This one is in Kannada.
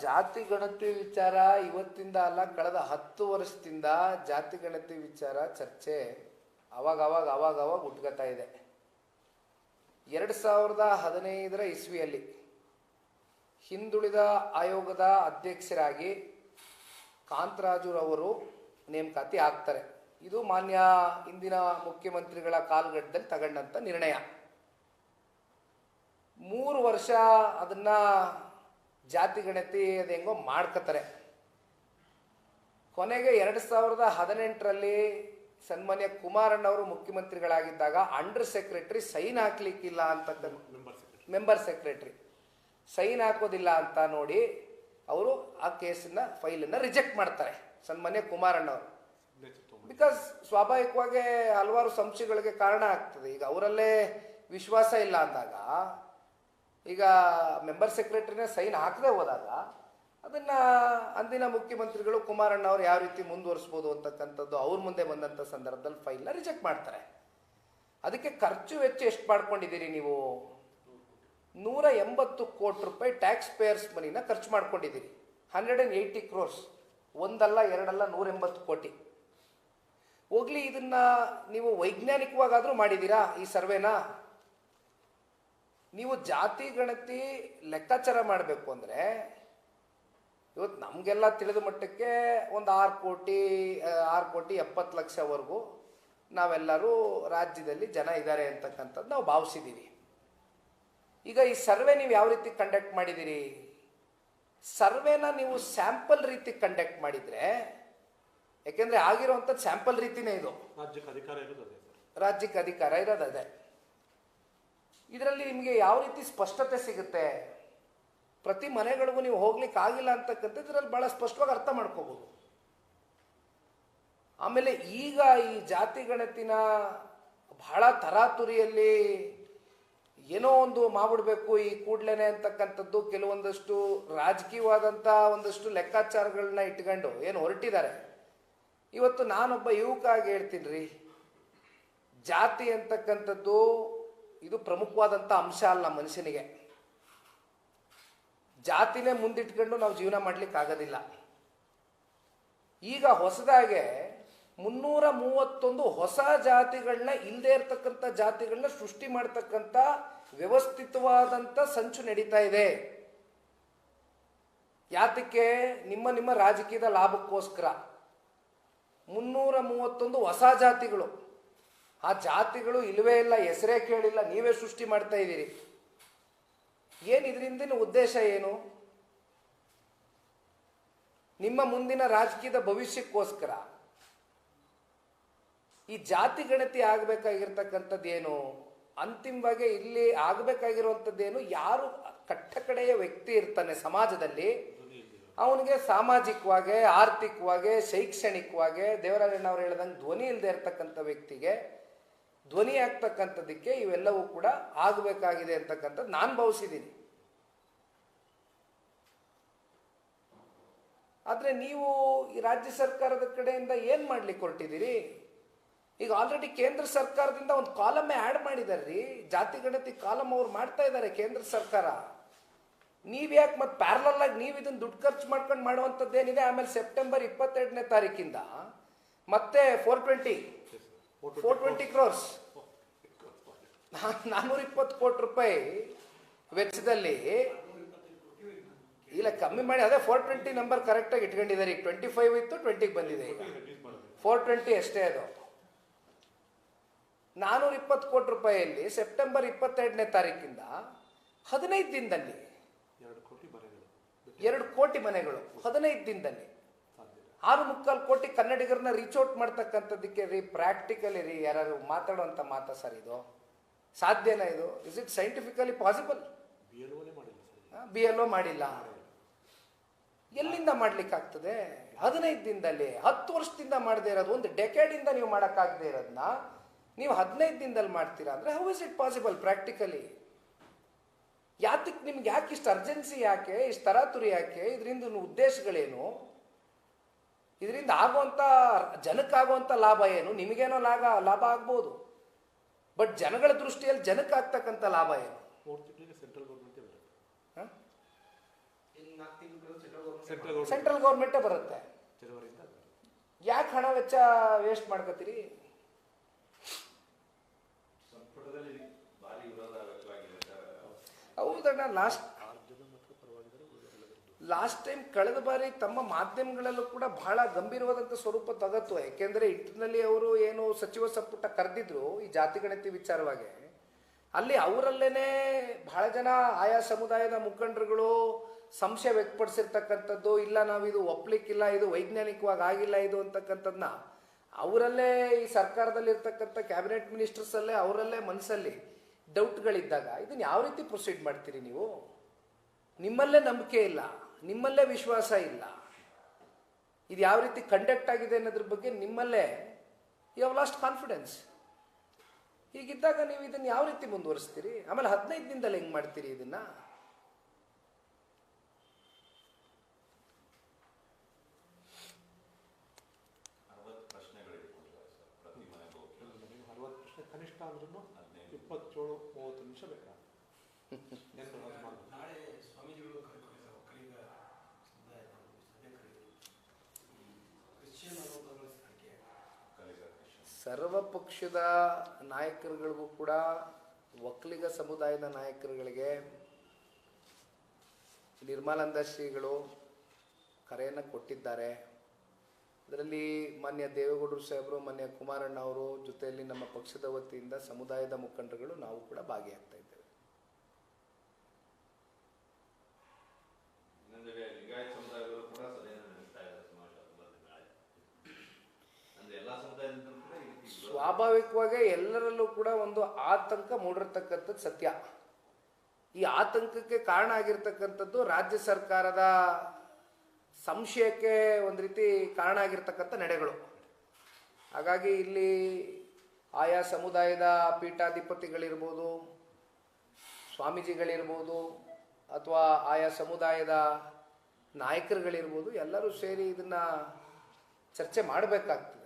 ಜಾತಿ ಗಣತಿ ವಿಚಾರ ಇವತ್ತಿಂದ ಅಲ್ಲ, ಕಳೆದ ಹತ್ತು ವರ್ಷದಿಂದ ಜಾತಿ ಗಣತಿ ವಿಚಾರ ಚರ್ಚೆ ಅವಾಗ ಅವಾಗ ಅವಾಗ ಅವಾಗ ಉಟ್ಕೋತಾ ಇದೆ. ಎರಡು ಸಾವಿರದ ಹದಿನೈದರ ಇಸ್ವಿಯಲ್ಲಿ ಹಿಂದುಳಿದ ಆಯೋಗದ ಅಧ್ಯಕ್ಷರಾಗಿ ಕಾಂತರಾಜುರವರು ನೇಮಕಾತಿ ಆಗ್ತಾರೆ. ಇದು ಮಾನ್ಯ ಇಂದಿನ ಮುಖ್ಯಮಂತ್ರಿಗಳ ಕಾಲಘಟ್ಟದಲ್ಲಿ ತಗೊಂಡಂಥ ನಿರ್ಣಯ. ಮೂರು ವರ್ಷ ಅದನ್ನ ಜಾತಿ ಗಣತಿ ಅದು ಹೆಂಗೋ ಮಾಡ್ಕೋತಾರೆ. ಕೊನೆಗೆ ಎರಡು ಸಾವಿರದ ಹದಿನೆಂಟರಲ್ಲಿ ಸನ್ಮಾನ್ಯ ಕುಮಾರಣ್ಣವರು ಮುಖ್ಯಮಂತ್ರಿಗಳಾಗಿದ್ದಾಗ ಅಂಡರ್ ಸೆಕ್ರೆಟರಿ ಸೈನ್ ಹಾಕ್ಲಿಕ್ಕಿಲ್ಲ ಅಂತ ಮೆಂಬರ್ ಸೆಕ್ರೆಟರಿ ಸೈನ್ ಹಾಕೋದಿಲ್ಲ ಅಂತ ನೋಡಿ ಅವರು ಆ ಕೇಸನ್ನ ಫೈಲನ್ನು ರಿಜೆಕ್ಟ್ ಮಾಡ್ತಾರೆ ಸನ್ಮಾನ್ಯ ಕುಮಾರಣ್ಣವರು ಬಿಕಾಸ್ ಸ್ವಾಭಾವಿಕವಾಗಿ ಹಲವಾರು ಸಂಶಯಗಳಿಗೆ ಕಾರಣ ಆಗ್ತದೆ. ಈಗ ಅವರಲ್ಲೇ ವಿಶ್ವಾಸ ಇಲ್ಲ ಅಂದಾಗ ಈಗ ಮೆಂಬರ್ ಸೆಕ್ರೆಟರಿನೇ ಸೈನ್ ಹಾಕದೆ ಹೋದಾಗ ಅದನ್ನು ಅಂದಿನ ಮುಖ್ಯಮಂತ್ರಿಗಳು ಕುಮಾರಣ್ಣ ಅವರು ಯಾವ ರೀತಿ ಮುಂದುವರಿಸ್ಬೋದು ಅಂತಕ್ಕಂಥದ್ದು ಅವ್ರ ಮುಂದೆ ಬಂದಂಥ ಸಂದರ್ಭದಲ್ಲಿ ಫೈಲ್ನ ರಿಜೆಕ್ಟ್ ಮಾಡ್ತಾರೆ. ಅದಕ್ಕೆ ಖರ್ಚು ವೆಚ್ಚ ಎಷ್ಟು ಮಾಡ್ಕೊಂಡಿದ್ದೀರಿ ನೀವು? ನೂರ ಎಂಬತ್ತು ಕೋಟಿ ರೂಪಾಯಿ ಟ್ಯಾಕ್ಸ್ ಪೇಯರ್ಸ್ ಮನಿನ ಖರ್ಚು ಮಾಡ್ಕೊಂಡಿದ್ದೀರಿ. ಹಂಡ್ರೆಡ್ ಆ್ಯಂಡ್ ಏಯ್ಟಿ ಕ್ರೋರ್ಸ್ ಒಂದಲ್ಲ, ಎರಡಲ್ಲ, ನೂರ ಎಂಬತ್ತು ಕೋಟಿ. ಹೋಗ್ಲಿ, ಇದನ್ನ ನೀವು ವೈಜ್ಞಾನಿಕವಾಗಾದರೂ ಮಾಡಿದ್ದೀರಾ ಈ ಸರ್ವೆನ? ನೀವು ಜಾತಿ ಗಣತಿ ಲೆಕ್ಕಾಚಾರ ಮಾಡಬೇಕು ಅಂದರೆ ಇವತ್ತು ನಮಗೆಲ್ಲ ತಿಳಿದ ಮಟ್ಟಕ್ಕೆ ಒಂದು ಆರು ಕೋಟಿ ಆರು ಕೋಟಿ ಎಪ್ಪತ್ತು ಲಕ್ಷವರೆಗೂ ನಾವೆಲ್ಲರೂ ರಾಜ್ಯದಲ್ಲಿ ಜನ ಇದ್ದಾರೆ ಅಂತಕ್ಕಂಥದ್ದು ನಾವು ಭಾವಿಸಿದ್ದೀವಿ ಈಗ ಈ ಸರ್ವೆ ನೀವು ಯಾವ ರೀತಿ ಕಂಡಕ್ಟ್ ಮಾಡಿದ್ದೀರಿ? ಸರ್ವೆನ ನೀವು ಸ್ಯಾಂಪಲ್ ರೀತಿ ಕಂಡಕ್ಟ್ ಮಾಡಿದರೆ ಯಾಕೆಂದರೆ ಆಗಿರುವಂಥದ್ದು ಸ್ಯಾಂಪಲ್ ರೀತಿನೇ ಇದು. ರಾಜ್ಯಕ್ಕೆ ಅಧಿಕಾರ ಇರೋದು ರಾಜ್ಯಕ್ಕೆ ಅಧಿಕಾರ ಇರೋದು ಅದೇ. ಇದರಲ್ಲಿ ನಿಮಗೆ ಯಾವ ರೀತಿ ಸ್ಪಷ್ಟತೆ ಸಿಗುತ್ತೆ? ಪ್ರತಿ ಮನೆಗಳಿಗೂ ನೀವು ಹೋಗ್ಲಿಕ್ಕೆ ಆಗಿಲ್ಲ ಅಂತಕ್ಕಂಥದ್ದು ಇದರಲ್ಲಿ ಬಹಳ ಸ್ಪಷ್ಟವಾಗಿ ಅರ್ಥ ಮಾಡ್ಕೋಬಹುದು ಆಮೇಲೆ ಈಗ ಈ ಜಾತಿ ಗಣತಿನ ಬಹಳ ತರಾತುರಿಯಲ್ಲಿ ಏನೋ ಒಂದು ಮಾಡ್ಬಿಡ್ಬೇಕು ಈ ಕೂಡ್ಲೇನೆ ಅಂತಕ್ಕಂಥದ್ದು ಕೆಲವೊಂದಷ್ಟು ರಾಜಕೀಯವಾದಂಥ ಒಂದಷ್ಟು ಲೆಕ್ಕಾಚಾರಗಳನ್ನ ಇಟ್ಕೊಂಡು ಏನು ಹೊರಟಿದ್ದಾರೆ. ಇವತ್ತು ನಾನೊಬ್ಬ ಯುವಕ ಆಗಿ ಹೇಳ್ತೀನಿ ರೀ. ಜಾತಿ ಅಂತಕ್ಕಂಥದ್ದು ಇದು ಪ್ರಮುಖವಾದಂಥ ಅಂಶ ಅಲ್ಲ ಮನುಷ್ಯನಿಗೆ. ಜಾತಿನೇ ಮುಂದಿಟ್ಕೊಂಡು ನಾವು ಜೀವನ ಮಾಡ್ಲಿಕ್ಕೆ ಆಗೋದಿಲ್ಲ. ಈಗ ಹೊಸದಾಗೆ ಮುನ್ನೂರ ಮೂವತ್ತೊಂದು ಹೊಸ ಜಾತಿಗಳನ್ನ ಇಲ್ಲದೆ ಇರತಕ್ಕಂಥ ಜಾತಿಗಳನ್ನ ಸೃಷ್ಟಿ ಮಾಡ್ತಕ್ಕಂಥ ವ್ಯವಸ್ಥಿತವಾದಂಥ ಸಂಚು ನಡೀತಾ ಇದೆ. ಯಾತಕ್ಕೆ? ನಿಮ್ಮ ನಿಮ್ಮ ರಾಜಕೀಯದ ಲಾಭಕ್ಕೋಸ್ಕರ. ಮುನ್ನೂರ ಮೂವತ್ತೊಂದು ಹೊಸ ಜಾತಿಗಳು. ಆ ಜಾತಿಗಳು ಇಲ್ಲವೇ ಇಲ್ಲ, ಹೆಸರೇ ಕೇಳಿಲ್ಲ, ನೀವೇ ಸೃಷ್ಟಿ ಮಾಡ್ತಾ ಇದ್ದೀರಿ. ಏನು ಇದರಿಂದ ಉದ್ದೇಶ ಏನು? ನಿಮ್ಮ ಮುಂದಿನ ರಾಜಕೀಯದ ಭವಿಷ್ಯಕ್ಕೋಸ್ಕರ ಈ ಜಾತಿ ಗಣತಿ ಆಗಬೇಕಾಗಿರ್ತಕ್ಕಂಥದ್ದೇನು ಅಂತಿಮವಾಗಿ ಇಲ್ಲಿ ಆಗಬೇಕಾಗಿರುವಂಥದ್ದೇನು? ಯಾರು ಕಟ್ಟಕಡೆಯ ವ್ಯಕ್ತಿ ಇರ್ತಾನೆ ಸಮಾಜದಲ್ಲಿ, ಅವನಿಗೆ ಸಾಮಾಜಿಕವಾಗಿ, ಆರ್ಥಿಕವಾಗಿ, ಶೈಕ್ಷಣಿಕವಾಗಿ ದೇವರಾಜಣ್ಣ ಅವ್ರು ಹೇಳ್ದಂಗೆ ಧ್ವನಿ ಇಲ್ಲದೆ ಇರ್ತಕ್ಕಂಥ ವ್ಯಕ್ತಿಗೆ ಧ್ವನಿ ಆಗ್ತಕ್ಕಂಥದ್ದಕ್ಕೆ ಇವೆಲ್ಲವೂ ಕೂಡ ಆಗಬೇಕಾಗಿದೆ ಅಂತಕ್ಕಂಥದ್ದು ನಾನು ಭಾವಿಸಿದ್ದೀನಿ. ಆದರೆ ನೀವು ಈ ರಾಜ್ಯ ಸರ್ಕಾರದ ಕಡೆಯಿಂದ ಏನು ಮಾಡ್ಲಿಕ್ಕೆ ಹೊರಟಿದ್ದೀರಿ? ಈಗ ಆಲ್ರೆಡಿ ಕೇಂದ್ರ ಸರ್ಕಾರದಿಂದ ಒಂದು ಕಾಲಮ್ಮೇ ಆ್ಯಡ್ ಮಾಡಿದ್ದಾರೆ ರೀ. ಜಾತಿ ಗಣತಿ ಕಾಲಮ್ ಅವ್ರು ಮಾಡ್ತಾ ಇದ್ದಾರೆ ಕೇಂದ್ರ ಸರ್ಕಾರ. ನೀವು ಯಾಕೆ ಮತ್ತು ಪ್ಯಾರಲಲ್ ಆಗಿ ನೀವು ಇದನ್ನು ದುಡ್ಡು ಖರ್ಚು ಮಾಡ್ಕೊಂಡು ಮಾಡುವಂಥದ್ದು ಏನಿದೆ? ಆಮೇಲೆ ಸೆಪ್ಟೆಂಬರ್ ಇಪ್ಪತ್ತೆರಡನೇ ತಾರೀಕಿಂದ ಮತ್ತೆ four twenty four twenty crores ನಾನ್ನೂರ ಇಪ್ಪತ್ತು ಕೋಟಿ ರೂಪಾಯಿ ವೆಚ್ಚದಲ್ಲಿ ಇಲ್ಲ ಕಮ್ಮಿ ಮಾಡಿ ಅದೇ ಫೋರ್ ಟ್ವೆಂಟಿ ನಂಬರ್ ಕರೆಕ್ಟಾಗಿ ಇಟ್ಕೊಂಡಿದ್ದಾರೆ. ಈಗ ಟ್ವೆಂಟಿ ಫೈವ್ ಇತ್ತು ಟ್ವೆಂಟಿಗೆ ಬಂದಿದೆ ಈಗ. ಫೋರ್ ಟ್ವೆಂಟಿ ಅಷ್ಟೇ ಅದು. ನಾನ್ನೂರ ಇಪ್ಪತ್ತು ಕೋಟಿ ರೂಪಾಯಿಯಲ್ಲಿ ಸೆಪ್ಟೆಂಬರ್ ಇಪ್ಪತ್ತೆರಡನೇ ತಾರೀಕಿಂದ ಹದಿನೈದು ದಿನದಲ್ಲಿ ಎರಡು ಕೋಟಿ ಮನೆಗಳು. ಎರಡು ಕೋಟಿ ಮನೆಗಳು ಹದಿನೈದು ದಿನದಲ್ಲಿ. ಆರು ಮುಕ್ಕಾಲು ಕೋಟಿ ಕನ್ನಡಿಗರನ್ನ ರೀಚ್ ಔಟ್ ಮಾಡ್ತಕ್ಕಂಥದ್ದಕ್ಕೆ ರೀ ಪ್ರಾಕ್ಟಿಕಲಿ ರೀ ಯಾರು ಮಾತಾಡುವಂಥ ಮಾತಾ ಸರ್ ಇದು? ಸಾಧ್ಯನಾ ಇದು. Is it scientifically possible B L O ಮಾಡಿಲ್ಲ ಎಲ್ಲಿಂದ ಮಾಡ್ಲಿಕ್ಕಾಗ್ತದೆ? ಹದಿನೈದು ದಿನದಲ್ಲಿ ಹತ್ತು ವರ್ಷದಿಂದ ಮಾಡದೇ ಇರೋದು ಒಂದು ಡೆಕೆಡಿಂದ ನೀವು ಮಾಡೋಕ್ಕಾಗದೇ ಇರೋದನ್ನ ನೀವು ಹದಿನೈದು ದಿನದಲ್ಲಿ ಮಾಡ್ತೀರಾ ಅಂದರೆ how is it possible practically ಯಾತಕ್ಕೆ ನಿಮ್ಗೆ ಯಾಕೆ ಇಷ್ಟು ಅರ್ಜೆನ್ಸಿ ಯಾಕೆ ಇಷ್ಟು ತರಾತುರಿ ಯಾಕೆ ಇದರಿಂದ ಉದ್ದೇಶಗಳೇನು? ಇದರಿಂದ ಆಗುವಂಥ ಜನಕ್ಕಾಗುವಂಥ ಲಾಭ ಏನು? ನಿಮಗೇನೋ ಲಾಭ ಲಾಭ ಆಗ್ಬೋದು. ಬಟ್ ಜನಗಳ ದೃಷ್ಟಿಯಲ್ಲಿ ಜನಕ್ಕೆ ಆಗ್ತಕ್ಕಂಥ ಲಾಭ ಏನು? ಸೆಂಟ್ರಲ್ ಗೌರ್ಮೆಂಟೇ ಬರುತ್ತೆ. ಯಾಕೆ ಹಣ ವೆಚ್ಚ ವೇಸ್ಟ್ ಮಾಡ್ಕೋತೀರಿ ಹೌದಣ್ಣ ಲಾಸ್ಟ್ ಆರು ಜನ ಮಾತ್ರ ಪರವಾಗಿದ್ದಾರೆ ಉಳಿದವರೆಲ್ಲರೂ ಲಾಸ್ಟ್ ಟೈಮ್ ಕಳೆದ ಬಾರಿ ತಮ್ಮ ಮಾಧ್ಯಮಗಳಲ್ಲೂ ಕೂಡ ಬಹಳ ಗಂಭೀರವಾದಂಥ ಸ್ವರೂಪ ತಗತ್ತು. ಯಾಕೆಂದರೆ ಇಟ್ಟಿನಲ್ಲಿ ಅವರು ಏನು ಸಚಿವ ಸಂಪುಟ ಕರೆದಿದ್ರು ಈ ಜಾತಿ ಗಣತಿ ವಿಚಾರವಾಗಿ. ಅಲ್ಲಿ ಅವರಲ್ಲೇ ಬಹಳ ಜನ ಆಯಾ ಸಮುದಾಯದ ಮುಖಂಡರುಗಳು ಸಂಶಯ ವ್ಯಕ್ತಪಡಿಸಿರ್ತಕ್ಕಂಥದ್ದು, ಇಲ್ಲ ನಾವು ಇದು ಒಪ್ಲಿಕ್ಕಿಲ್ಲ, ಇದು ವೈಜ್ಞಾನಿಕವಾಗಿ ಆಗಿಲ್ಲ ಇದು ಅಂತಕ್ಕಂಥದ್ದನ್ನ ಅವರಲ್ಲೇ ಈ ಸರ್ಕಾರದಲ್ಲಿ ಇರ್ತಕ್ಕಂಥ ಕ್ಯಾಬಿನೆಟ್ ಮಿನಿಸ್ಟರ್ಸ್ ಅಲ್ಲೇ, ಅವರಲ್ಲೇ ಮನಸ್ಸಲ್ಲಿ ಡೌಟ್ಗಳಿದ್ದಾಗ ಇದನ್ನು ಯಾವ ರೀತಿ ಪ್ರೊಸೀಡ್ ಮಾಡ್ತೀರಿ ನೀವು? ನಿಮ್ಮಲ್ಲೇ ನಂಬಿಕೆ ಇಲ್ಲ. ನಿಮ್ಮಲ್ಲೇ ವಿಶ್ವಾಸ ಇಲ್ಲ. ಇದು ಯಾವ ರೀತಿ ಕಂಡಕ್ಟ್ ಆಗಿದೆ ಅನ್ನೋದ್ರ ಬಗ್ಗೆ ನಿಮ್ಮಲ್ಲೇ ಯು ಹವ್ ಲಾಸ್ಟ್ ಕಾನ್ಫಿಡೆನ್ಸ್ ಹೀಗಿದ್ದಾಗ ನೀವು ಇದನ್ನು ಯಾವ ರೀತಿ ಮುಂದುವರಿಸ್ತೀರಿ? ಆಮೇಲೆ ಹದಿನೈದು ದಿನದಲ್ಲಿ ಹೆಂಗೆ ಮಾಡ್ತೀರಿ ಇದನ್ನ? ಕನಿಷ್ಠ ಅಂದ್ರೂ ಇಪ್ಪತ್ತೇಳು ಮೂವತ್ತು ನಿಮಿಷ ಬೇಕಾ ಸರ್ವ ಪಕ್ಷದ ನಾಯಕರುಗಳಿಗೂ ಕೂಡ ಒಕ್ಕಲಿಗ ಸಮುದಾಯದ ನಾಯಕರುಗಳಿಗೆ ನಿರ್ಮಲಾನಂದ ಶ್ರೀಗಳು ಕರೆಯನ್ನು ಕೊಟ್ಟಿದ್ದಾರೆ. ಅದರಲ್ಲಿ ಮಾನ್ಯ ದೇವೇಗೌಡರು ಸಾಹೇಬರು, ಮಾನ್ಯ ಕುಮಾರಣ್ಣ ಅವರು ಜೊತೆಯಲ್ಲಿ ನಮ್ಮ ಪಕ್ಷದ ವತಿಯಿಂದ ಸಮುದಾಯದ ಮುಖಂಡರುಗಳು ನಾವು ಕೂಡ ಭಾಗಿಯಾಗ್ತಾ ಸ್ವಾಭಾವಿಕವಾಗಿ ಎಲ್ಲರಲ್ಲೂ ಕೂಡ ಒಂದು ಆತಂಕ ಮೂಡಿರ್ತಕ್ಕಂಥದ್ದು ಸತ್ಯ. ಈ ಆತಂಕಕ್ಕೆ ಕಾರಣ ಆಗಿರ್ತಕ್ಕಂಥದ್ದು ರಾಜ್ಯ ಸರ್ಕಾರದ ಸಂಶಯಕ್ಕೆ ಒಂದು ರೀತಿ ಕಾರಣ ಆಗಿರ್ತಕ್ಕಂಥ ನಡೆಗಳು. ಹಾಗಾಗಿ ಇಲ್ಲಿ ಆಯಾ ಸಮುದಾಯದ ಪೀಠಾಧಿಪತಿಗಳಿರ್ಬೋದು, ಸ್ವಾಮೀಜಿಗಳಿರ್ಬೋದು, ಅಥವಾ ಆಯಾ ಸಮುದಾಯದ ನಾಯಕರುಗಳಿರ್ಬೋದು, ಎಲ್ಲರೂ ಸೇರಿ ಇದನ್ನು ಚರ್ಚೆ ಮಾಡಬೇಕಾಗ್ತದೆ.